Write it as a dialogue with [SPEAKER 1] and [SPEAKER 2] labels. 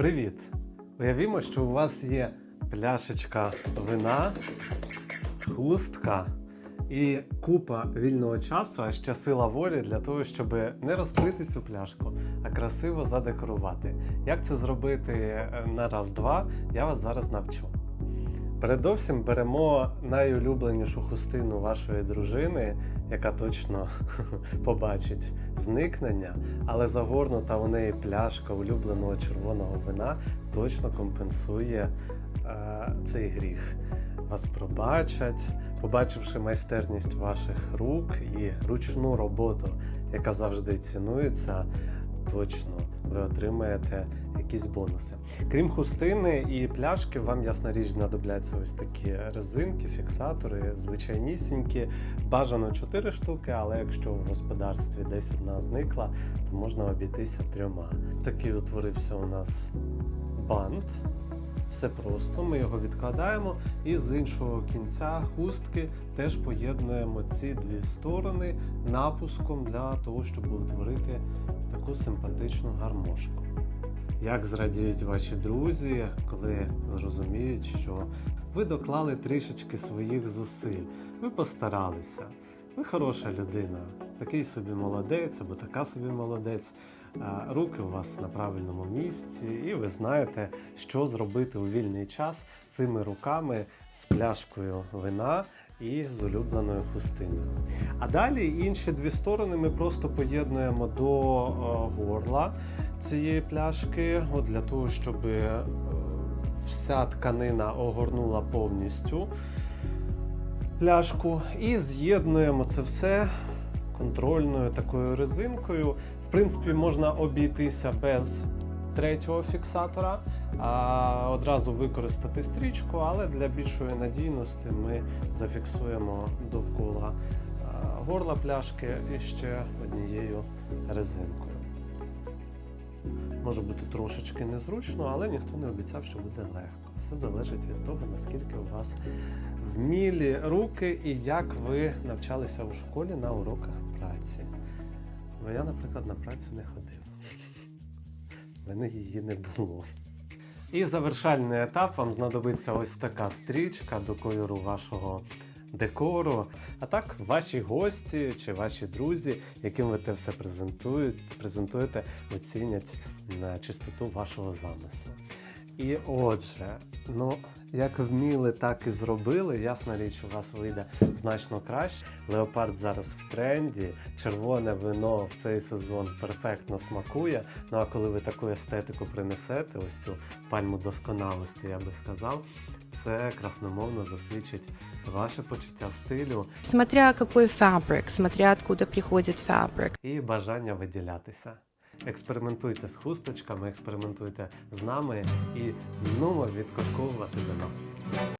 [SPEAKER 1] Привіт! Уявімо, що у вас є пляшечка вина, хустка і купа вільного часу, а ще сила волі для того, щоб не розпити цю пляшку, а красиво задекорувати. Як це зробити е, на раз-два, я вас зараз навчу. Передовсім беремо найулюбленішу хустину вашої дружини, яка точно побачить зникнення, але загорнута у неї пляшка улюбленого червоного вина точно компенсує е, цей гріх. Вас пробачать, побачивши майстерність ваших рук і ручну роботу, яка завжди цінується, точно ви отримаєте якісь бонуси. Крім хустини і пляшки, вам ясна річ знадобляться ось такі резинки, фіксатори, звичайнісінькі. Бажано 4 штуки, але якщо в господарстві десь одна зникла, то можна обійтися трьома. Такий утворився у нас бант. Все просто, ми його відкладаємо і з іншого кінця хустки теж поєднуємо ці дві сторони напуском для того, щоб утворити таку симпатичну гармошку. Як зрадіють ваші друзі, коли зрозуміють, що ви доклали трішечки своїх зусиль, ви постаралися, ви хороша людина, такий собі молодець або така собі молодець. Руки у вас на правильному місці, і ви знаєте, що зробити у вільний час цими руками з пляшкою вина і з улюбленою хустиною. А далі інші дві сторони ми просто поєднуємо до е, горла цієї пляшки, от для того, щоб е, вся тканина огорнула повністю пляшку, і з'єднуємо це все контрольною такою резинкою. В принципі, можна обійтися без третього фіксатора, а одразу використати стрічку, але для більшої надійності ми зафіксуємо довкола горла пляшки і ще однією резинкою. Може бути трошечки незручно, але ніхто не обіцяв, що буде легко. Все залежить від того, наскільки у вас вмілі руки і як ви навчалися у школі на уроках праці. Бо я, наприклад, на працю не ходив. Мене її не було. І завершальний етап вам знадобиться ось така стрічка до кольору вашого декору. А так, ваші гості чи ваші друзі, яким ви те все презентуєте, презентуєте, оцінять на чистоту вашого замислу. І отже, ну як вміли, так і зробили. Ясна річ, у вас вийде значно краще. Леопард зараз в тренді. Червоне вино в цей сезон перфектно смакує. Ну а коли ви таку естетику принесете, ось цю пальму досконалості, я би сказав, це красномовно засвідчить ваше почуття стилю
[SPEAKER 2] Смотря какой фабрик, смотря откуда приходит фабрик.
[SPEAKER 1] і бажання виділятися. Експериментуйте з хусточками, експериментуйте з нами і знову відкорковувати вино.